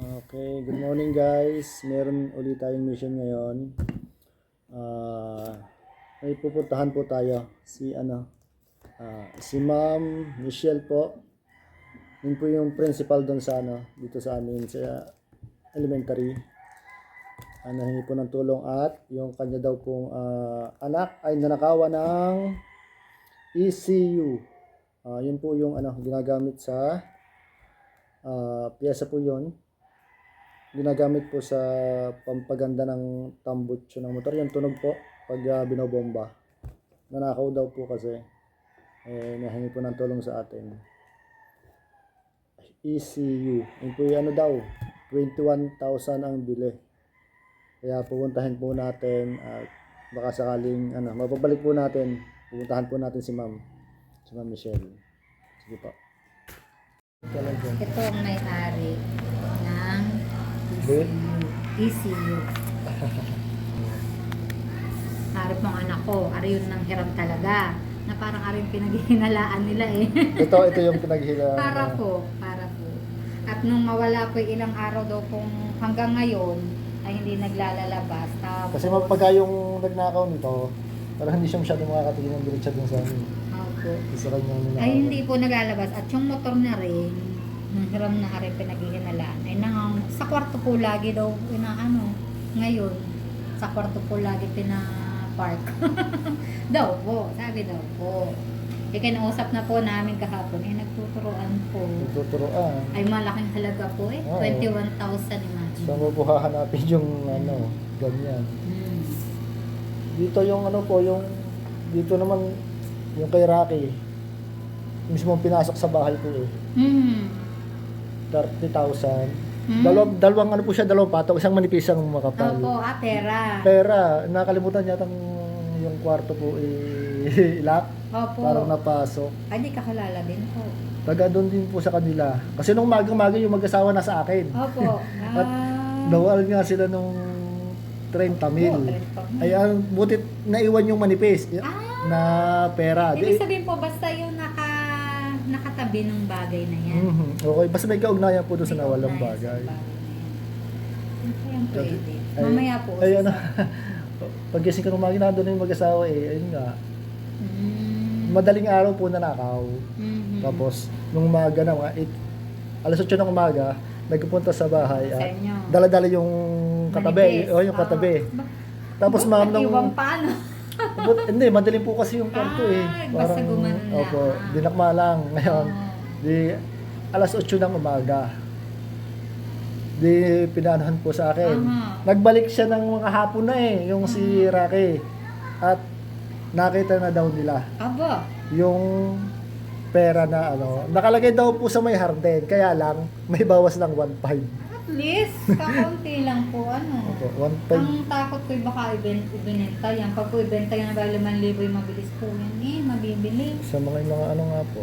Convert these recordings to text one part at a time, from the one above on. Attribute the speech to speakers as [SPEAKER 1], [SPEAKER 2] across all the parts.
[SPEAKER 1] Okay, good morning guys. Meron ulit tayong mission ngayon. Ah, may pupuntahan po tayo. Si ano, ah, si Ma'am Michelle po. Yun po yung principal doon sa ano, dito sa amin sa elementary. Ano, hingi po ng tulong at yung kanya daw pong ah, anak ay nanakawan ng ECU. Ah, yun po yung ano, ginagamit sa ah, piyesa po yun ginagamit po sa pampaganda ng tambutso ng motor. Yung tunog po pag uh, binobomba. Nanakaw daw po kasi. Eh, nahingi po ng tulong sa atin. ECU. Yung po yung ano daw, 21,000 ang bili. Kaya pupuntahin po natin at baka sakaling ano, mapabalik po natin. Pupuntahan po natin si Ma'am. Si Ma'am Michelle. Sige po.
[SPEAKER 2] Ito ang may-ari ng
[SPEAKER 1] Be?
[SPEAKER 2] ECU. Harap mong anak ko, ari yun ng hiram talaga. Na parang ari yung pinaghihinalaan nila eh.
[SPEAKER 1] Ito, ito yung pinaghila.
[SPEAKER 2] para po, para po. At nung mawala ko ilang araw daw kung hanggang ngayon ay hindi naglalalabas. Tapos,
[SPEAKER 1] Kasi pagka yung nagnakaw nito, parang hindi siya masyadong makakatingin ng diretsa dun sa amin.
[SPEAKER 2] Opo.
[SPEAKER 1] Isa kanya ninakaw.
[SPEAKER 2] ay hindi po naglalabas. At yung motor na rin, ng hiram na ari pinaghihinalaan, ay nang, sa kwarto po lagi daw, inaano, ngayon, sa kwarto po lagi pina-park. daw po, sabi daw po. E kinausap na po namin kahapon, eh nagtuturoan po.
[SPEAKER 1] Tuturuan.
[SPEAKER 2] Ay malaking halaga po eh,
[SPEAKER 1] Oo.
[SPEAKER 2] 21,000 imagine.
[SPEAKER 1] Saan mo po hahanapin yung ano, ganyan.
[SPEAKER 2] Hmm.
[SPEAKER 1] Dito yung ano po, yung dito naman yung kay Rocky. Mismo pinasok sa bahay ko eh.
[SPEAKER 2] Hmm.
[SPEAKER 1] 30,000.
[SPEAKER 2] Hmm.
[SPEAKER 1] Dalawang, dalawang ano po siya, dalawang patong, isang manipisang makapal.
[SPEAKER 2] Opo, ah, pera.
[SPEAKER 1] Pera, nakalimutan yata yung kwarto po eh, ilak.
[SPEAKER 2] Opo.
[SPEAKER 1] Parang napasok.
[SPEAKER 2] Ay, di kakilala din po.
[SPEAKER 1] Taga doon din po sa kanila. Kasi nung magang-maga yung mag-asawa na sa akin.
[SPEAKER 2] Opo.
[SPEAKER 1] At
[SPEAKER 2] Ah.
[SPEAKER 1] Dawal nga sila nung 30 mil.
[SPEAKER 2] Opo, 30 mil.
[SPEAKER 1] Ay, ang butit naiwan yung manipis
[SPEAKER 2] Ah.
[SPEAKER 1] na pera.
[SPEAKER 2] Ibig sabihin po, basta yung naka, nakatabi ng bagay na yan.
[SPEAKER 1] Mhm. Okay, basta may kaugnayan po doon sa nawalang
[SPEAKER 2] kaugnayan sa
[SPEAKER 1] bagay.
[SPEAKER 2] bagay Mamaya po.
[SPEAKER 1] Ay, ano, pagkising ka ng nandun na yung mag-asawa eh. Ayun nga.
[SPEAKER 2] Mm.
[SPEAKER 1] Madaling araw po nanakaw.
[SPEAKER 2] Mhm.
[SPEAKER 1] Tapos, nung umaga na, mga 8, alas 8 ng umaga, nagpupunta sa bahay
[SPEAKER 2] Sa
[SPEAKER 1] at dala-dala yung katabi.
[SPEAKER 2] Manipis.
[SPEAKER 1] O, yung katabi.
[SPEAKER 2] Ba-
[SPEAKER 1] Tapos, ma'am, nung...
[SPEAKER 2] Iwang paano?
[SPEAKER 1] But, hindi, madaling po kasi yung kwarto eh.
[SPEAKER 2] Ay, basta gumanon lang.
[SPEAKER 1] Opo, dinakma lang. Ngayon, di alas 8 ng umaga. Di pinanahan po sa akin.
[SPEAKER 2] Aha.
[SPEAKER 1] Nagbalik siya ng mga hapon na eh, yung si Rocky. At nakita na daw nila
[SPEAKER 2] Aba.
[SPEAKER 1] yung pera na ano. Nakalagay daw po sa may harden, kaya lang may bawas ng 1.5.
[SPEAKER 2] At least, kakaunti lang po ano.
[SPEAKER 1] Opo, 1.5.
[SPEAKER 2] Ang takot ko baka ibent, ibinenta yan. Pag po ibenta yan ba 5,000 yung mabilis po yan eh, mabibili.
[SPEAKER 1] Sa mga mga ano nga po.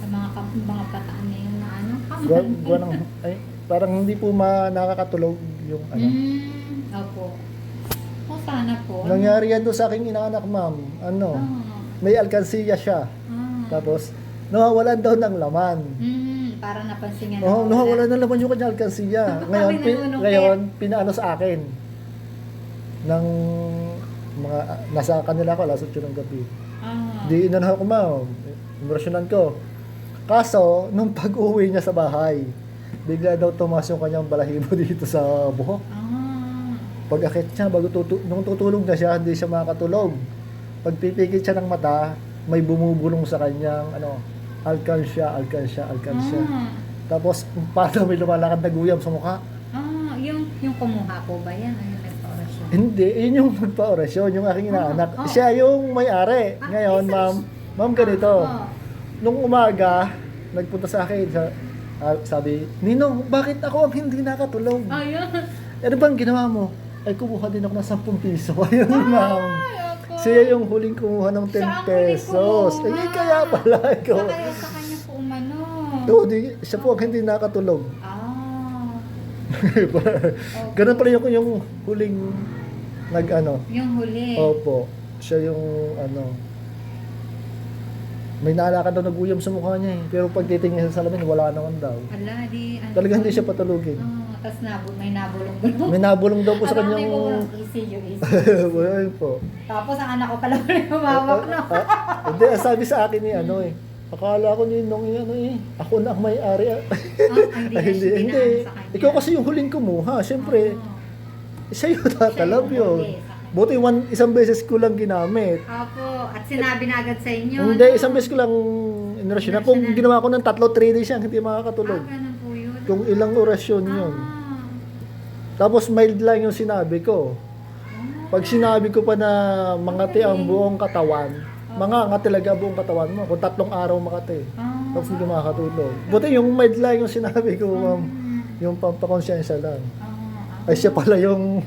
[SPEAKER 2] Sa mga, kam- mga pataan na yun na ano.
[SPEAKER 1] Gawa, gawa ng, ay, parang hindi po ma, nakakatulog yung ano.
[SPEAKER 2] Mm, opo. O sana po. ano?
[SPEAKER 1] Nangyari yan doon sa aking inaanak, ma'am. Ano,
[SPEAKER 2] Ah,
[SPEAKER 1] may alkansiya siya.
[SPEAKER 2] ah.
[SPEAKER 1] Tapos, nawawalan daw ng laman.
[SPEAKER 2] Mm, para napansin niya
[SPEAKER 1] Oo, oh,
[SPEAKER 2] nawawala.
[SPEAKER 1] nawawalan ng laman yung kanyang alkansiya. Ngayon, pin, ngayon, pinaano sa akin. Ng mga, nasa kanila ko, alas 8 ng gabi.
[SPEAKER 2] Ah.
[SPEAKER 1] Di inanaw ko, ma'am. Impresyonan ko. Kaso, nung pag-uwi niya sa bahay, bigla daw tumas yung kanyang balahibo dito sa buhok.
[SPEAKER 2] Ah.
[SPEAKER 1] Pag akit niya, bago tutu- nung tutulog na siya, hindi siya makakatulog. Pag pipikit siya ng mata, may bumubulong sa kanyang, ano, alkansya, alkansya, alkansya.
[SPEAKER 2] Ah.
[SPEAKER 1] Tapos, paano may lumalakad na guyam sa mukha?
[SPEAKER 2] Ah, yung, yung kumuha po ba yan? Ano yung restaurasyon?
[SPEAKER 1] Hindi, yun yung nagpa-orasyon, yung aking inaanak.
[SPEAKER 2] Ah, oh.
[SPEAKER 1] Siya yung may-ari.
[SPEAKER 2] Ah,
[SPEAKER 1] Ngayon, ma'am, ma'am ganito.
[SPEAKER 2] Ah,
[SPEAKER 1] Nung umaga, nagpunta sa akin, sa, ah, sabi, Ninong, bakit ako ang hindi nakatulog?
[SPEAKER 2] oh. Ayun.
[SPEAKER 1] Ano bang ginawa mo? Ay, kumuha din ako ng 10 piso. Ayun, ma'am. Siya yung huling kumuha ng 10
[SPEAKER 2] Siya ang huling
[SPEAKER 1] pesos.
[SPEAKER 2] kumuha.
[SPEAKER 1] Ay, kaya pala ikaw.
[SPEAKER 2] Sa kaya sa kanya po umano.
[SPEAKER 1] Oo, di, siya po ang hindi nakatulog.
[SPEAKER 2] Ah.
[SPEAKER 1] Ganun pala yung, yung huling nag ano.
[SPEAKER 2] Yung huli.
[SPEAKER 1] Opo. Siya yung ano. May naalakad daw naguyam sa mukha niya eh. Pero pag titingin sa salamin, wala naman daw.
[SPEAKER 2] Ala, di. Ano,
[SPEAKER 1] Talagang hindi siya patulugin.
[SPEAKER 2] Ah, Tapos nabul, may nabulong-bulong.
[SPEAKER 1] May nabulong daw po sa
[SPEAKER 2] Alam, may
[SPEAKER 1] kanyang...
[SPEAKER 2] bumulong. ECU, ECU.
[SPEAKER 1] Ayun po.
[SPEAKER 2] Tapos ang anak ko pala pala yung humawak no.
[SPEAKER 1] Ah, ah, Hindi, ang sabi sa akin ni ano eh. Akala ko ni nung ano eh. Ako na ang may-ari. ah.
[SPEAKER 2] Ah,
[SPEAKER 1] Ay, hindi,
[SPEAKER 2] na-
[SPEAKER 1] hindi.
[SPEAKER 2] kanya.
[SPEAKER 1] Ikaw kasi yung huling kumuha. Siyempre, sa'yo tatalab
[SPEAKER 2] Siya yung
[SPEAKER 1] yun. Buti one, isang beses ko lang ginamit.
[SPEAKER 2] Opo, at sinabi na agad sa inyo.
[SPEAKER 1] Hindi,
[SPEAKER 2] ano?
[SPEAKER 1] isang beses ko lang inorasyon. Kung ginawa ko ng tatlo, 3 days yan, hindi
[SPEAKER 2] Ah,
[SPEAKER 1] makakatulog.
[SPEAKER 2] ganun po yun.
[SPEAKER 1] Kung ilang orasyon yun.
[SPEAKER 2] Ah.
[SPEAKER 1] Tapos mild lang yung sinabi ko. Pag sinabi ko pa na mangati ang buong katawan, mga nga talaga buong katawan mo. Kung tatlong araw makati.
[SPEAKER 2] Ah.
[SPEAKER 1] Tapos hindi makakatulog. Buti yung mild lang yung sinabi ko, ma'am.
[SPEAKER 2] Mm.
[SPEAKER 1] Yung pampakonsensya lang.
[SPEAKER 2] Ah,
[SPEAKER 1] Ay siya pala yung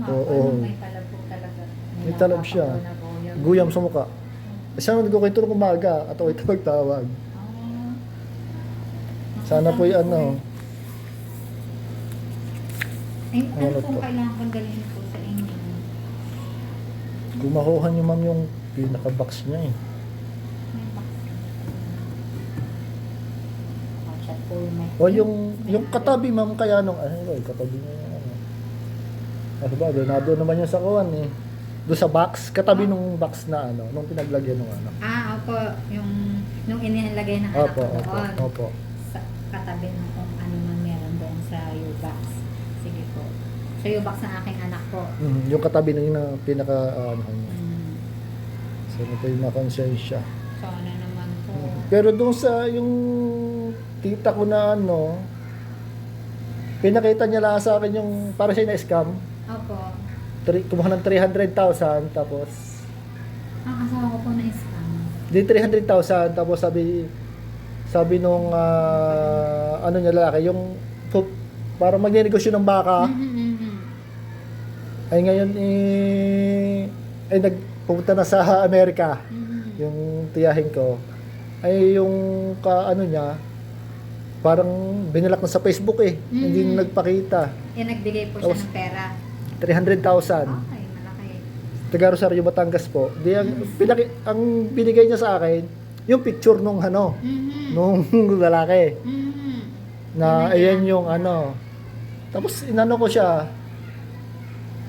[SPEAKER 2] nga,
[SPEAKER 1] Oo.
[SPEAKER 2] ano, may talab po talaga.
[SPEAKER 1] May talab siya.
[SPEAKER 2] po,
[SPEAKER 1] guyam sa mukha. Siya nang nagkukwento ng umaga at ako ito magtawag.
[SPEAKER 2] Ah.
[SPEAKER 1] Sana po yung ano.
[SPEAKER 2] Ay, ano
[SPEAKER 1] Ano
[SPEAKER 2] pong
[SPEAKER 1] to?
[SPEAKER 2] kailangan kong dalhin po sa inyo?
[SPEAKER 1] Kung makuha niyo ma'am yung pinaka-box niya eh.
[SPEAKER 2] May. Oh, chat po yung may...
[SPEAKER 1] O yung, yung katabi ma'am kaya nung, ano yung katabi niya ano. Ano ba, doon na doon naman yung sa kuwan eh. Doon sa box, katabi nung box na ano, nung pinaglagyan nung ano.
[SPEAKER 2] Ah, opo. Yung, nung inilagay ng anak
[SPEAKER 1] Opo,
[SPEAKER 2] ko
[SPEAKER 1] opo,
[SPEAKER 2] doon.
[SPEAKER 1] opo.
[SPEAKER 2] Sa katabi ng kung ano man meron doon sa U-box. Sige po. Sa U-box ng aking anak po.
[SPEAKER 1] Mm, yung katabi na yun na pinaka, uh, ano.
[SPEAKER 2] Hmm.
[SPEAKER 1] So, ano po yung makonsensya.
[SPEAKER 2] Sana naman po.
[SPEAKER 1] Pero doon sa yung tita ko na ano, pinakita niya lang sa akin yung para siya na-scam.
[SPEAKER 2] Opo.
[SPEAKER 1] Tri, kumuha ng 300,000 tapos
[SPEAKER 2] Ang asawa ko po na scam.
[SPEAKER 1] di 300,000 tapos sabi sabi nung ah, ano niya lalaki yung pu- para magnenegosyo ng baka
[SPEAKER 2] Mhm,
[SPEAKER 1] ay ngayon eh ay nagpunta na sa Amerika
[SPEAKER 2] mhm.
[SPEAKER 1] yung tiyahin ko ay yung ka ano niya parang binalak na sa Facebook eh hindi
[SPEAKER 2] Mm.
[SPEAKER 1] nagpakita
[SPEAKER 2] Eh, nagbigay po siya
[SPEAKER 1] Tapos-
[SPEAKER 2] ng pera.
[SPEAKER 1] 300,000
[SPEAKER 2] Okay, malaki.
[SPEAKER 1] taga Rosario Batangas po. Di ang, pinaki, ang binigay niya sa akin yung picture nung ano
[SPEAKER 2] Mhm.
[SPEAKER 1] nung lalaki.
[SPEAKER 2] Mhm.
[SPEAKER 1] na ayan yung ano. Tapos inano ko siya.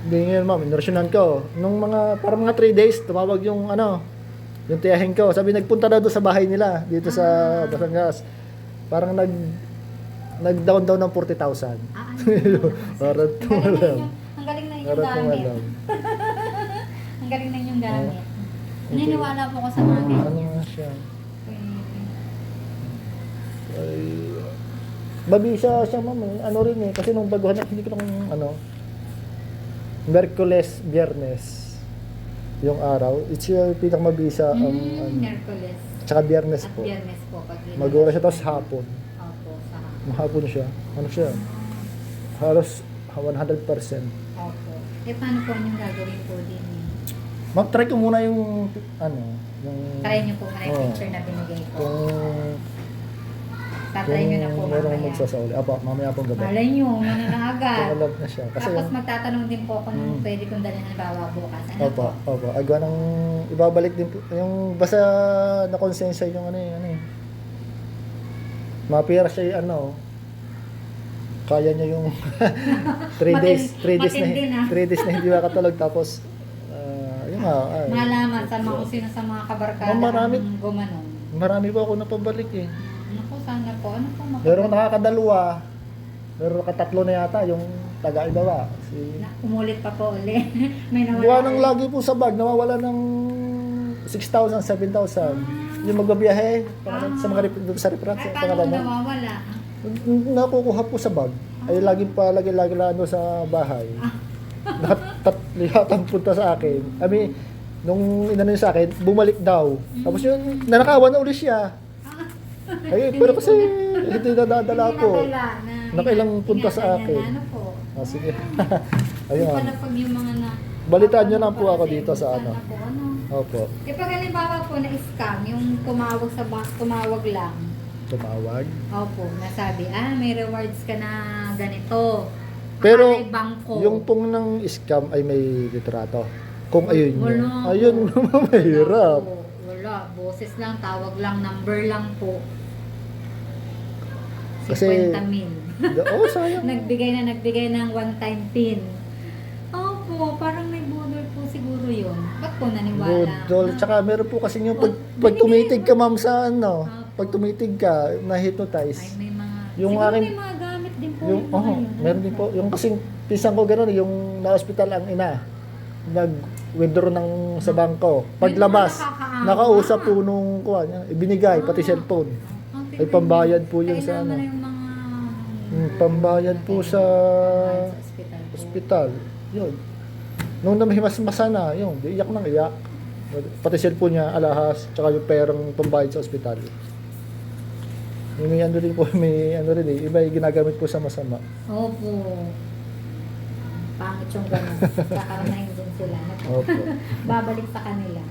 [SPEAKER 1] Hindi ngayon ma'am inorasyonan ko. Nung mga parang mga 3 days tumawag yung ano yung tiyahin ko. Sabi nagpunta na doon sa bahay nila dito sa
[SPEAKER 2] Ah.
[SPEAKER 1] Batangas. Parang nag nag down ng 40,000
[SPEAKER 2] Ah, ano?
[SPEAKER 1] Parang
[SPEAKER 2] Ang galing
[SPEAKER 1] Parang
[SPEAKER 2] gamit. Ang galing na inyong gamit. Naniniwala po ko sa mga
[SPEAKER 1] ano
[SPEAKER 2] ganyan.
[SPEAKER 1] nga siya ay mabisa siya ma'am eh. ano rin eh kasi nung baguhan na hindi ko lang ano Merkules, Biyernes yung araw it's yung pinakamabisa ang
[SPEAKER 2] Mm,
[SPEAKER 1] ano,
[SPEAKER 2] Merkules.
[SPEAKER 1] tsaka Biyernes
[SPEAKER 2] At
[SPEAKER 1] po
[SPEAKER 2] biyernes po. Pag
[SPEAKER 1] mag siya tapos hapon
[SPEAKER 2] Opo, sa
[SPEAKER 1] mahapon siya ano siya halos 100%
[SPEAKER 2] Opo. Eh, paano po yung gagawin po din?
[SPEAKER 1] ma'am try ko muna yung ano yung
[SPEAKER 2] Try nyo po muna yung picture na binigay ko.
[SPEAKER 1] kung
[SPEAKER 2] Tatry nyo na po
[SPEAKER 1] kung merong
[SPEAKER 2] mamaya.
[SPEAKER 1] magsasauli apo mamaya pong gabi
[SPEAKER 2] Malay nyo, muna na agad.
[SPEAKER 1] kung alam na siya kasi
[SPEAKER 2] Tapos
[SPEAKER 1] yung
[SPEAKER 2] magtatanong din po kung
[SPEAKER 1] Mm.
[SPEAKER 2] pwede kong dalhin halimbawa bukas. Ano
[SPEAKER 1] Opo,
[SPEAKER 2] po?
[SPEAKER 1] opo. Agwa ng ibabalik din po. Yung basta na konsensya yung ano eh, ano eh. Mapira siya yung ano. Kaya niya yung 3 days, 3 days na
[SPEAKER 2] Matindi na.
[SPEAKER 1] 3 days na hindi makatulog tapos uh, yun nga. ay,
[SPEAKER 2] Malaman sa mga sino sa mga kabarkada
[SPEAKER 1] Oh, marami.
[SPEAKER 2] ang gumanon.
[SPEAKER 1] Marami pa ako napabalik eh.
[SPEAKER 2] Naku, sana po. Ano po mapag-
[SPEAKER 1] Meron nakakadalawa. Meron nakatatlo na yata yung taga-ibawa. Si
[SPEAKER 2] Na, umulit pa po uli. May nawala.
[SPEAKER 1] Gawa ng lagi po sa bag, nawawala ng 6,000, 7,000. Yung magbabiyahe, pangalan, sa mga rep, sa reference,
[SPEAKER 2] Ay, paano
[SPEAKER 1] pangalan
[SPEAKER 2] nawawala?
[SPEAKER 1] Nakukuha po sa bag. Ay lagi pa, lagi lagi lang ano sa bahay. Natatlihatang punta sa akin. Kami, nung inano niya sa akin, bumalik daw. Tapos yun, nanakawan na uli siya. Ay, pero kasi hindi ko.
[SPEAKER 2] nadala na
[SPEAKER 1] Nakailang punta sa akin.
[SPEAKER 2] na Ano po?
[SPEAKER 1] Ah, sige.
[SPEAKER 2] Yung
[SPEAKER 1] Ayun.
[SPEAKER 2] pala pag yung mga na...
[SPEAKER 1] Balitaan niyo lang po ako
[SPEAKER 2] sa
[SPEAKER 1] dito sa
[SPEAKER 2] sana. Po, ano?
[SPEAKER 1] Opo.
[SPEAKER 2] Eh pag halimbawa po na scam, yung tumawag sa bank, tumawag lang.
[SPEAKER 1] Tumawag.
[SPEAKER 2] Opo, nasabi, ah, may rewards ka na ganito.
[SPEAKER 1] Pero,
[SPEAKER 2] Ay, bangko.
[SPEAKER 1] Yung pong ng scam ay may litrato. Kung ayun yun.
[SPEAKER 2] Wala po.
[SPEAKER 1] Ayun mahirap.
[SPEAKER 2] Wala po. Wala. Boses lang, tawag lang, number lang po.
[SPEAKER 1] Kasi-
[SPEAKER 2] 50 mil.
[SPEAKER 1] Oo, sayang.
[SPEAKER 2] nagbigay na nagbigay ng one-time pin. Opo, parang may budol po siguro yun. Ba't po naniwala?
[SPEAKER 1] Budol. Tsaka meron po kasi yung pag, pag tumitig ka ma'am sa ano, pag tumitig ka,
[SPEAKER 2] Ay,
[SPEAKER 1] na-hypnotize.
[SPEAKER 2] may mga...
[SPEAKER 1] Yung
[SPEAKER 2] siguro
[SPEAKER 1] aking-
[SPEAKER 2] may mga gamit din po.
[SPEAKER 1] Yung,
[SPEAKER 2] mga
[SPEAKER 1] oh, meron din po. Yung kasing pisang ko gano'n, yung na-hospital ang ina. Nag-withdraw ng sa bangko. Paglabas, nakausap po nung kuha niya. Ibinigay, pati cellphone.
[SPEAKER 2] Ang
[SPEAKER 1] Ay, pambayad po yun sa ano.
[SPEAKER 2] yung mga...
[SPEAKER 1] Yung pambayad po sa ospital. Yun. Nung namahimas masana, yun, di iyak nang iyak. Pati cellphone niya, alahas, tsaka yung perang pambayad sa ospital. Yung may ano rin po, may ano rin eh, iba yung ginagamit po sa masama.
[SPEAKER 2] Opo. Pangit yung gano'n. Kakaranahin din sila.
[SPEAKER 1] Opo.
[SPEAKER 2] Babalik sa kanila.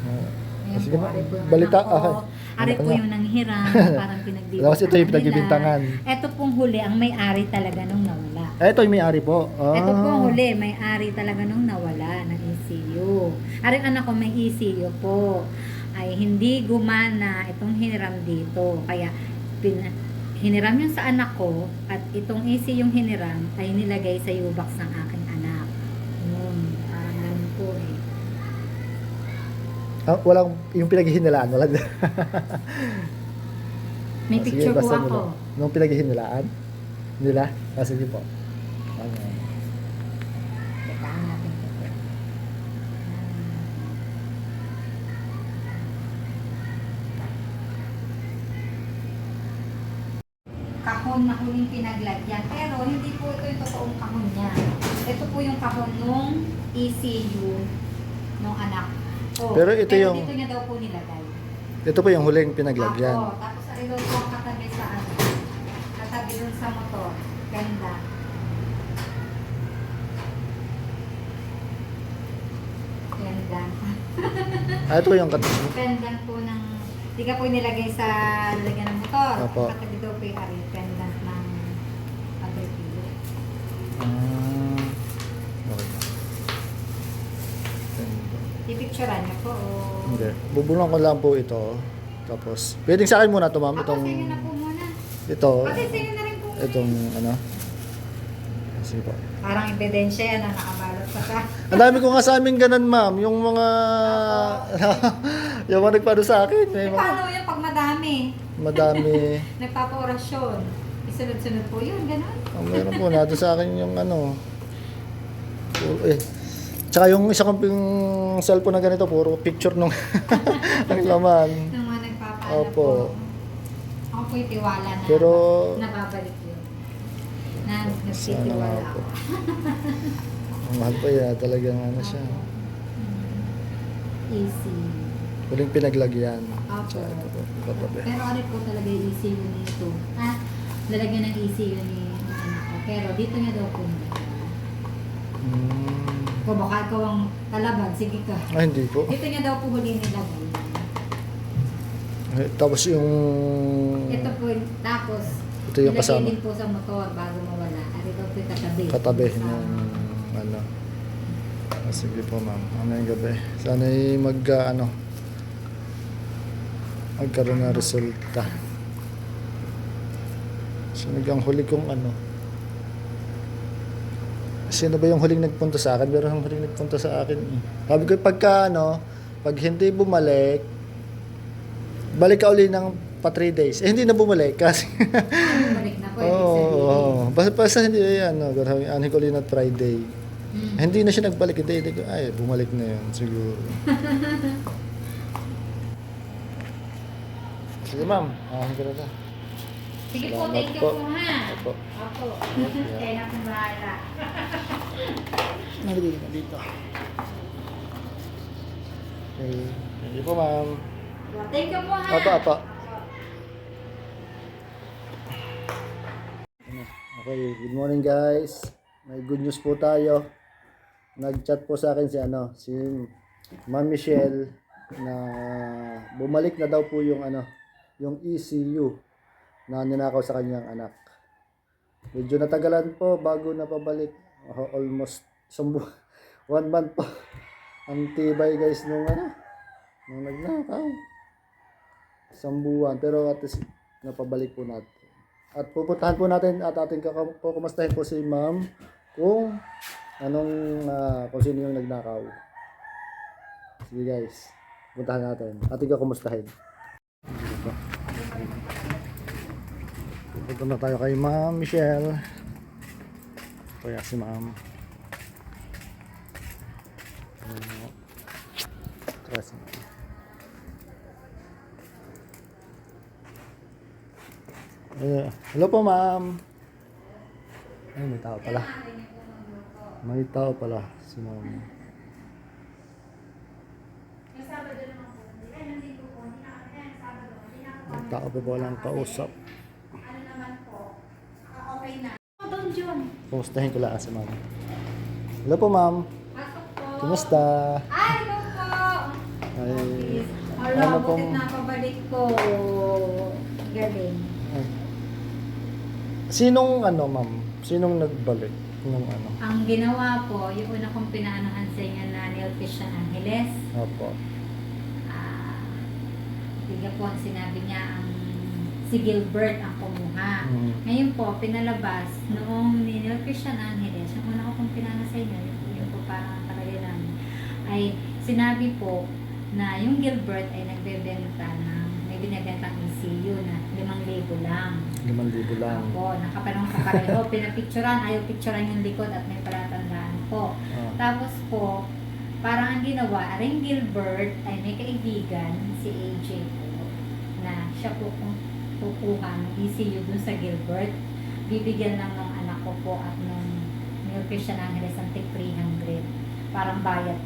[SPEAKER 1] Ah,
[SPEAKER 2] Ayan
[SPEAKER 1] Sige
[SPEAKER 2] po,
[SPEAKER 1] ma'am.
[SPEAKER 2] ari po yung
[SPEAKER 1] Balita,
[SPEAKER 2] anak ko.
[SPEAKER 1] ah,
[SPEAKER 2] Ari
[SPEAKER 1] anak
[SPEAKER 2] po yung nanghiram, parang pinagdibig
[SPEAKER 1] Tapos ito yung pinagbibintangan.
[SPEAKER 2] Ito pong huli, ang may-ari talaga nung nawala.
[SPEAKER 1] Ito yung may-ari po. Ah.
[SPEAKER 2] Ito po huli, may-ari talaga nung nawala ng ECU. Ari anak ko may ECU po. Ay hindi gumana itong hiniram dito. Kaya pin, hiniram yun sa anak ko at itong ECU yung hiniram ay nilagay sa U-box ng aking anak. Yun, parang ganun po eh.
[SPEAKER 1] Ah, walang, yung pinaghihinalaan, wala.
[SPEAKER 2] May
[SPEAKER 1] Ah,
[SPEAKER 2] picture po ako.
[SPEAKER 1] Nung pinaghihinalaan nila? Ah, sige po. Ayan.
[SPEAKER 2] Teka, natin ito. Kahon na huling pinaglagyan. Pero hindi po ito yung totoong kahon niya. Ito po yung kahon nung ECU nung anak ko.
[SPEAKER 1] Pero ito yung-
[SPEAKER 2] dito niya daw po nilagay.
[SPEAKER 1] Ito po yung huling pinaglagyan.
[SPEAKER 2] Ako, tapos ay doon po ang katabi sa ano. Katabi doon sa motor. Ganda. Ganda.
[SPEAKER 1] Ah, ito yung kat-
[SPEAKER 2] Pendant po ng, di ka po nilagay sa lalagyan ng motor.
[SPEAKER 1] Opo.
[SPEAKER 2] Katabi daw po yung pendant ng atripilo.
[SPEAKER 1] Ah, okay.
[SPEAKER 2] Pipicturean niyo po. o-
[SPEAKER 1] Hindi. Bubulong ko lang po ito. Tapos, pwedeng sa akin muna to ma'am.
[SPEAKER 2] Ako,
[SPEAKER 1] Itong,
[SPEAKER 2] sa inyo na po muna.
[SPEAKER 1] ito,
[SPEAKER 2] Pati sa inyo na rin po.
[SPEAKER 1] itong ano. Sige po.
[SPEAKER 2] Parang ebidensya yan na nakabalot sa ka.
[SPEAKER 1] Ang dami ko nga sa amin ganun ma'am. Yung mga, yung mga nagpano sa akin. May
[SPEAKER 2] Eh,
[SPEAKER 1] mga,
[SPEAKER 2] paano yan pag madami?
[SPEAKER 1] madami.
[SPEAKER 2] Nagpapa-orasyon. Isunod-sunod po yun, gano'n.
[SPEAKER 1] Oh, meron po, nado sa akin yung ano. Puro, eh. Tsaka yung isa kong ping cellphone na ganito, puro picture nung ng laman.
[SPEAKER 2] Nung mga nagpapaano
[SPEAKER 1] Opo.
[SPEAKER 2] po. Ako po'y tiwala na
[SPEAKER 1] Pero-
[SPEAKER 2] nababalik yun. Na
[SPEAKER 1] Sana
[SPEAKER 2] nagtitiwala
[SPEAKER 1] nga po.
[SPEAKER 2] ako.
[SPEAKER 1] Ang mahal pa yan, talagang ano siya.
[SPEAKER 2] Easy.
[SPEAKER 1] Huling pinaglagyan.
[SPEAKER 2] Opo.
[SPEAKER 1] Tsaka ito po, katabi.
[SPEAKER 2] Pero ano po talaga yung ECU nito? Ah, lalagyan ng ECU ni ng anak ko. Pero dito niya daw po.
[SPEAKER 1] Hmm.
[SPEAKER 2] O baka ikaw ang talabag, sige ka.
[SPEAKER 1] Ah, hindi po.
[SPEAKER 2] Dito niya daw po huli nilagay.
[SPEAKER 1] Eh, Tapos yung...
[SPEAKER 2] Ito po, tapos,
[SPEAKER 1] Ito yung kasama.
[SPEAKER 2] din po sa motor bago mawala. At ito po yung katabi.
[SPEAKER 1] Katabi
[SPEAKER 2] Sa-
[SPEAKER 1] ng ano. Ah, sige po ma'am. Ano yung gabi? Sana ay mag ah, ano magkaroon ng resulta. Sino ang huli kong ano? Sino ba yung huling nagpunta sa akin? Meron ang huling nagpunta sa akin. eh. Sabi ko, pagka ano, pag hindi bumalik, balik ka uli ng pa 3 days. Eh, hindi na bumalik kasi
[SPEAKER 2] Bumalik na po,
[SPEAKER 1] Oo,
[SPEAKER 2] sabihin.
[SPEAKER 1] oo. Basta, basta hindi, ano, gano'n, ano ko ulit na Friday.
[SPEAKER 2] Mm.
[SPEAKER 1] Hindi na siya nagbalik, hindi, hindi ko, ay, bumalik na yun, siguro. Sige ma'am, ah, na na.
[SPEAKER 2] Sige po,
[SPEAKER 1] Salamat
[SPEAKER 2] thank you
[SPEAKER 1] po.
[SPEAKER 2] po ha.
[SPEAKER 1] Opo.
[SPEAKER 2] Opo. Kaya na akong bahala.
[SPEAKER 1] Nalagay na dito. Okay. Thank you po ma'am.
[SPEAKER 2] Thank you po ha.
[SPEAKER 1] Apa, apa. Okay, good morning guys. May good news po tayo. Nag-chat po sa akin si ano, si Ma'am Michelle na bumalik na daw po yung ano, yung ECU na ninakaw sa kanyang anak. Medyo natagalan po bago na pabalik. Oh, almost isang bu- one month po. Ang tibay guys nung ano, nung nagnakaw isang buwan pero at least napabalik po natin At pupuntahan po natin at ating kukumustahin po si ma'am kung anong, ah, kung sino yung nagnakaw. Sige guys, puntahan natin. Ating kukumustahin. Pupunta na tayo kay ma'am Michelle. Kaya si ma'am. Tara si ma'am. Hello po ma'am. Ay, may tao pala. May tao pala si ma'am. May tao pa ba lang kausap?
[SPEAKER 2] Ano naman po? Ah, okay na. Oh, Don John.
[SPEAKER 1] Kumustahin ko lang si ma'am. Hello po ma'am.
[SPEAKER 2] Pasok po.
[SPEAKER 1] Kumusta?
[SPEAKER 2] Ay, hello po.
[SPEAKER 1] Ay,
[SPEAKER 2] Hala,
[SPEAKER 1] ano pong-
[SPEAKER 2] na pabalik ko. Galing.
[SPEAKER 1] ay. Sinong ano ma'am? Sinong nagbalik? Nung ano?
[SPEAKER 2] Ang ginawa po, yung una kong pinaanohan sa inyo na Neilfish ng Angeles,
[SPEAKER 1] Opo.
[SPEAKER 2] ah, tiga po ang sinabi niya ang si Gilbert ang kumuha.
[SPEAKER 1] Mm.
[SPEAKER 2] Ngayon po, pinalabas noong Neilfish ng Angeles, yung una ko pong pinano sa inyo, yung, yung po parang talaga namin, ay sinabi po na yung Gilbert ay nagbebenta ng, may binibentang ECU na 5,000 lang.
[SPEAKER 1] 5,000 lang.
[SPEAKER 2] Ako, nakapanong kapareho, pinapicturan, ayaw picturan yung likod at may palatandaan po.
[SPEAKER 1] Ah.
[SPEAKER 2] Tapos po, parang ang ginawa, Ring Gilbert ay may kaibigan, si AJ po, na siya po kung kukuha ng ECU dun sa Gilbert. Bibigyan lang ng anak ko po at nung New Christian Angeles ang tig 300. Parang bayad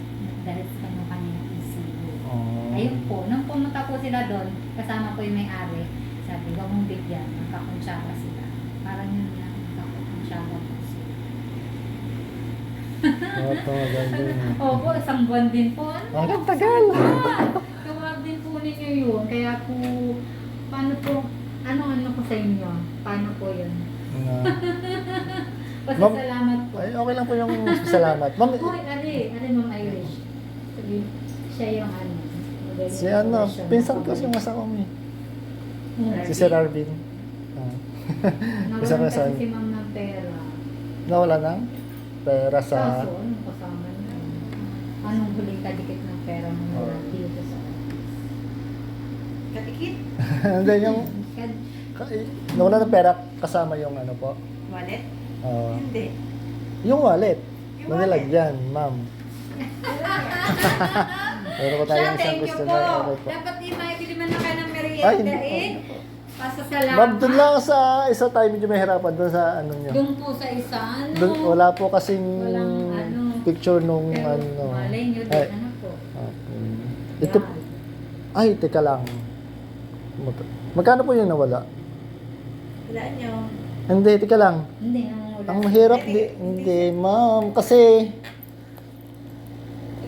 [SPEAKER 2] dahil sa kanyang kanyang ECU.
[SPEAKER 1] Oh.
[SPEAKER 2] Ayun po, nung pumunta po sila doon, kasama ko yung may-ari, sabi, huwag mong bigyan, magkakonsyara sila. Parang yun na, magkakonsyara po sila.
[SPEAKER 1] Opo, yun.
[SPEAKER 2] Opo, isang buwan din po. Ano?
[SPEAKER 1] Ang tagal.
[SPEAKER 2] Tawag din po ninyo yun. Kaya po, paano po, ano ano ko sa inyo? Paano po yun?
[SPEAKER 1] Na,
[SPEAKER 2] Basta
[SPEAKER 1] Ma'am-
[SPEAKER 2] salamat po.
[SPEAKER 1] ay, okay lang po yung salamat. Ma'am,
[SPEAKER 2] Hoy, ari, ari Ma'am Irish. Sabi, siya yung ano.
[SPEAKER 1] si
[SPEAKER 2] na
[SPEAKER 1] ano, pinsan ko yung asawa mo eh. Si Sir Arvin. Isa
[SPEAKER 2] Nawalan
[SPEAKER 1] ka sa-
[SPEAKER 2] kasi si Ma'am ng pera.
[SPEAKER 1] Nawala ng pera sa...
[SPEAKER 2] Kaso, anong kasama niya? Anong huling kadikit ng pera mo
[SPEAKER 1] Oh.
[SPEAKER 2] na dito sa
[SPEAKER 3] Katikit?
[SPEAKER 1] Hindi yung... Nawala ng pera kasama yung ano po.
[SPEAKER 3] Wallet?
[SPEAKER 1] ah,
[SPEAKER 3] Hindi.
[SPEAKER 1] yung wallet.
[SPEAKER 3] Yung
[SPEAKER 1] Na nilagyan, ma'am. Meron ko tayo
[SPEAKER 2] Siya,
[SPEAKER 1] isang
[SPEAKER 2] thank you po.
[SPEAKER 1] okay po.
[SPEAKER 2] Dapat di makikili man na kayo ng
[SPEAKER 1] Ay,
[SPEAKER 2] merienda
[SPEAKER 1] hindi
[SPEAKER 2] eh. Pasasalamat.
[SPEAKER 1] Ma'am, doon lang sa isa tayo medyo may hirapan doon sa ano nyo.
[SPEAKER 2] Doon po sa isa, ano?
[SPEAKER 1] Doon, wala po kasing
[SPEAKER 2] Walang ano.
[SPEAKER 1] picture nung
[SPEAKER 2] Pero,
[SPEAKER 1] ano.
[SPEAKER 2] malay nyo din,
[SPEAKER 1] Ay,
[SPEAKER 2] ano po?
[SPEAKER 1] okay. Ito,
[SPEAKER 2] Yan.
[SPEAKER 1] ay, teka lang. Mag- Magkano po yung nawala?
[SPEAKER 3] Wala nyo.
[SPEAKER 1] Hindi, teka lang.
[SPEAKER 2] Hindi, ang wala.
[SPEAKER 1] Ang mahirap di, hindi, ma'am. Kasi,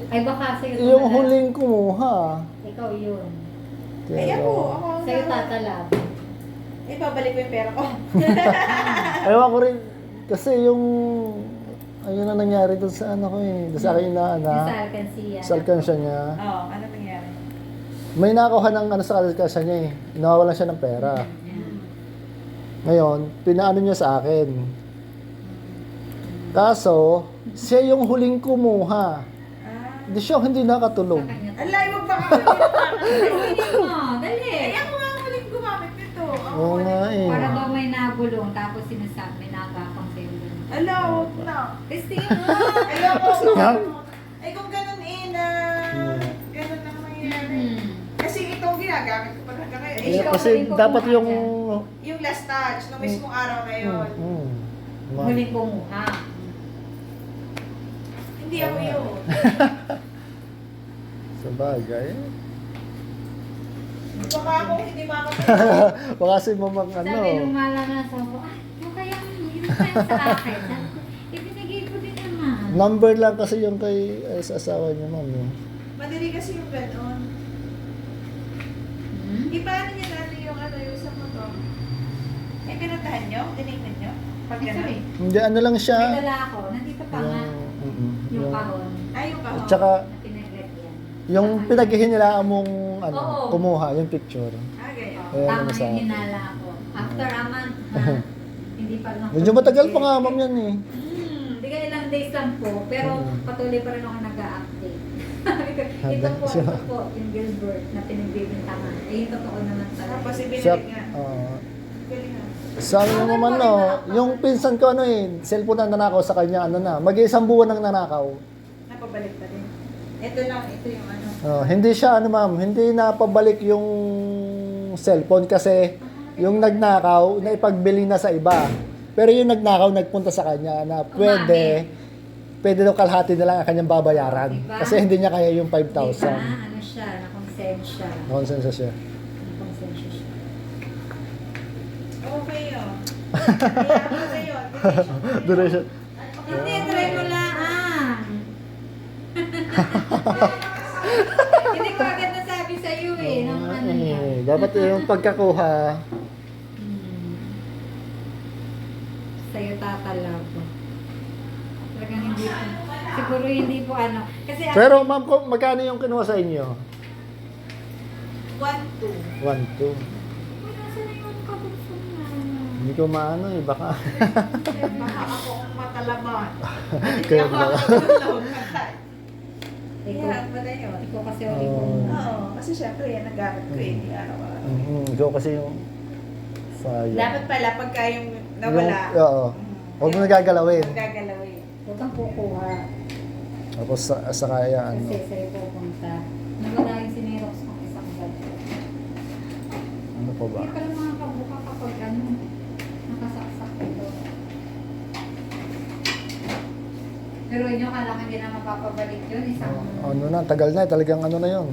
[SPEAKER 2] Ay, baka sa'yo.
[SPEAKER 1] yung
[SPEAKER 2] tumala.
[SPEAKER 1] huling kumuha.
[SPEAKER 2] Ikaw yun.
[SPEAKER 3] Ay, ako. Ako ang
[SPEAKER 2] Sa'yo
[SPEAKER 3] na-
[SPEAKER 2] tatalab.
[SPEAKER 3] Ay, babalik ko yung pera ko.
[SPEAKER 1] Ewan ko rin, kasi yung, ayun na nangyari doon sa ano ko eh. Doon sa akin na,
[SPEAKER 2] Yung sa
[SPEAKER 1] na,
[SPEAKER 2] alkansya.
[SPEAKER 1] sa alkansya niya.
[SPEAKER 3] Oo, ano?
[SPEAKER 1] May nakuha ng ano sa alkansya niya eh. Nawawalan siya ng pera. Ngayon, pinaano niya sa akin. Kaso, siya yung huling kumuha. Di siya hindi
[SPEAKER 2] kanya.
[SPEAKER 3] Alay, wag baka
[SPEAKER 2] Hindi mo, dali.
[SPEAKER 3] Ay, ako nga ang huling gumamit nito. Ako
[SPEAKER 1] Oo nga eh.
[SPEAKER 2] Para daw may nagulong, tapos sinasabi, may nagapang sa'yo.
[SPEAKER 3] Ala, wag na.
[SPEAKER 2] Testing mo.
[SPEAKER 1] Ha?
[SPEAKER 3] Ay, ginagamit ko pa hanggang ngayon. Eh, siya,
[SPEAKER 1] kasi
[SPEAKER 2] huling
[SPEAKER 1] dapat yung...
[SPEAKER 3] yung last touch, nung mismong araw na yun.
[SPEAKER 1] Hmm, hmm.
[SPEAKER 2] Huling kumuha.
[SPEAKER 3] Hindi ako yun.
[SPEAKER 1] Sa bagay.
[SPEAKER 3] Baka ako hindi makakapag.
[SPEAKER 1] Baka si mamang ano.
[SPEAKER 2] Sabi nung malanas ako, ay, yung kaya yun kaya sa akin. Sabi ko, Ibinigay ko din naman.
[SPEAKER 1] Number lang kasi yung kay eh, sa asawa niya, ma'am. eh.
[SPEAKER 3] Madali kasi yung ganun. Ipaano niya natin yung ano yung sa motor? Eh, pinuntahan nyo? Tinignan nyo? Pag
[SPEAKER 2] Ay, sorry.
[SPEAKER 1] Hindi, ano lang siya.
[SPEAKER 2] May dala ako. Nandito pa nga.
[SPEAKER 1] Yung, mm,
[SPEAKER 2] Yung kahon.
[SPEAKER 3] Ay, yung kahon.
[SPEAKER 1] At saka,
[SPEAKER 2] Na pinaglagyan.
[SPEAKER 1] yung pinaghihinilaan mong ano,
[SPEAKER 2] Oo.
[SPEAKER 1] kumuha, yung picture.
[SPEAKER 3] Ah, ganyan.
[SPEAKER 2] Oh,
[SPEAKER 1] Ayan,
[SPEAKER 2] Tama
[SPEAKER 1] ano sa
[SPEAKER 2] yung
[SPEAKER 1] akin.
[SPEAKER 2] hinala ko. After a month, ha? hindi pa na.
[SPEAKER 1] Medyo matagal pa nga, ma'am, yan eh.
[SPEAKER 2] Hmm, hindi ka ilang days lang po, pero
[SPEAKER 1] Hmm.
[SPEAKER 2] patuloy pa rin ako nag-a-update. Ito po,
[SPEAKER 1] Siya-
[SPEAKER 2] ito po, yung Gilbert na pinagbibintangan. Eh, yung totoo naman
[SPEAKER 3] Tapos
[SPEAKER 2] talaga.
[SPEAKER 3] ibinalik nga. Galing ah.
[SPEAKER 1] sabi mo naman, no, yung pinsan ko, ano eh, cellphone na nanakaw sa kanya, ano na, mag-iisang buwan nang nanakaw.
[SPEAKER 3] Napabalik pa rin. Ito lang, ito yung ano.
[SPEAKER 1] Oh, hindi siya, ano ma'am, hindi na pabalik yung cellphone kasi yung nagnakaw, na ipagbili na sa iba. Pero yung nagnakaw, nagpunta sa kanya na pwede, pwede daw kalahati na lang ang kanyang babayaran.
[SPEAKER 2] Diba?
[SPEAKER 1] Kasi hindi niya kaya yung
[SPEAKER 2] Diba?
[SPEAKER 1] 5,000.
[SPEAKER 2] Ano siya, nakonsensya.
[SPEAKER 1] Nonsense siya.
[SPEAKER 2] Nakonsensya siya.
[SPEAKER 3] Okay yun. Kaya pa sa'yo.
[SPEAKER 1] Duration.
[SPEAKER 2] Hindi, try mo lang. Hindi ko agad nasabi sa iyo eh, nung ano niya.
[SPEAKER 1] Eh, dapat yung pagkakuha,
[SPEAKER 2] Hmm. Sa'yo tatalab. Talagang hindi po, siguro hindi po ano. Kasi
[SPEAKER 1] Pero ma'am, kung magkano yung kinuha sa inyo?
[SPEAKER 3] One, two.
[SPEAKER 1] 1, 2.
[SPEAKER 2] Uy, nasa na yung kabukso na?
[SPEAKER 1] Hindi ko maano eh, baka.
[SPEAKER 3] Baka ako ang matalaman.
[SPEAKER 1] Kaya
[SPEAKER 3] Ako
[SPEAKER 1] ba?
[SPEAKER 3] ang matulog.
[SPEAKER 2] Ikaw,
[SPEAKER 3] Kaya pala yun.
[SPEAKER 2] ikaw kasi ulit ko.
[SPEAKER 1] Oo.
[SPEAKER 3] Kasi syempre yan ang gamit ko eh, di araw-araw.
[SPEAKER 1] Mhm, ikaw kasi yung sayang.
[SPEAKER 3] Dapat pala pagka yung nawala,
[SPEAKER 1] Yung- oo. Huwag mo nagagalawin.
[SPEAKER 3] Huwag gagalawin.
[SPEAKER 2] Huwag kang kukuha.
[SPEAKER 1] Tapos sa, sa kaya ano.
[SPEAKER 2] Kasi sa'yo pupunta. Nawala yung sinirox ng isang gato.
[SPEAKER 1] Ano pa ba?
[SPEAKER 2] Hindi pala mga kabuka kapag ano, nakasaksak ito. Pero inyo kala ka hindi na mapapabalik yun, isang...
[SPEAKER 1] Ano na, tagal na, talagang ano na yun.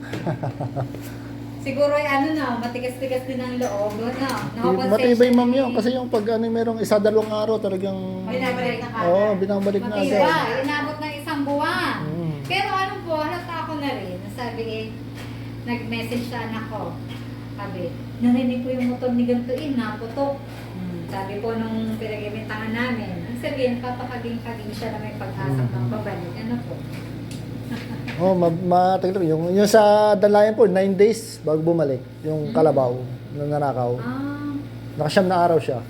[SPEAKER 2] Siguro ay ano na, matigas-tigas din ang loob, no? Nakapag-
[SPEAKER 1] Matibay ma'am yun, kasi yung pag ano, merong isa dalawang araw talagang...
[SPEAKER 3] Binabalik na kagad.
[SPEAKER 1] Oo, binabalik na agad.
[SPEAKER 2] inabot ng isang buwan.
[SPEAKER 1] Mm.
[SPEAKER 2] Pero ano po, halata ako na rin. Sabi eh, nag-message sa anak ko. Sabi, narinig ko yung motor ni Gantuin, naputok. Hmm, Sabi po nung pinag-imintangan namin, ang sabihin, papakaging-kaging siya na may pag-asa ng pabalik. Ano po?
[SPEAKER 1] Oh, ma matagal yung yung sa Dalayan po 9 days bago bumalik yung kalabaw na nanakaw.
[SPEAKER 2] Ah,
[SPEAKER 1] Nakasyam na araw siya.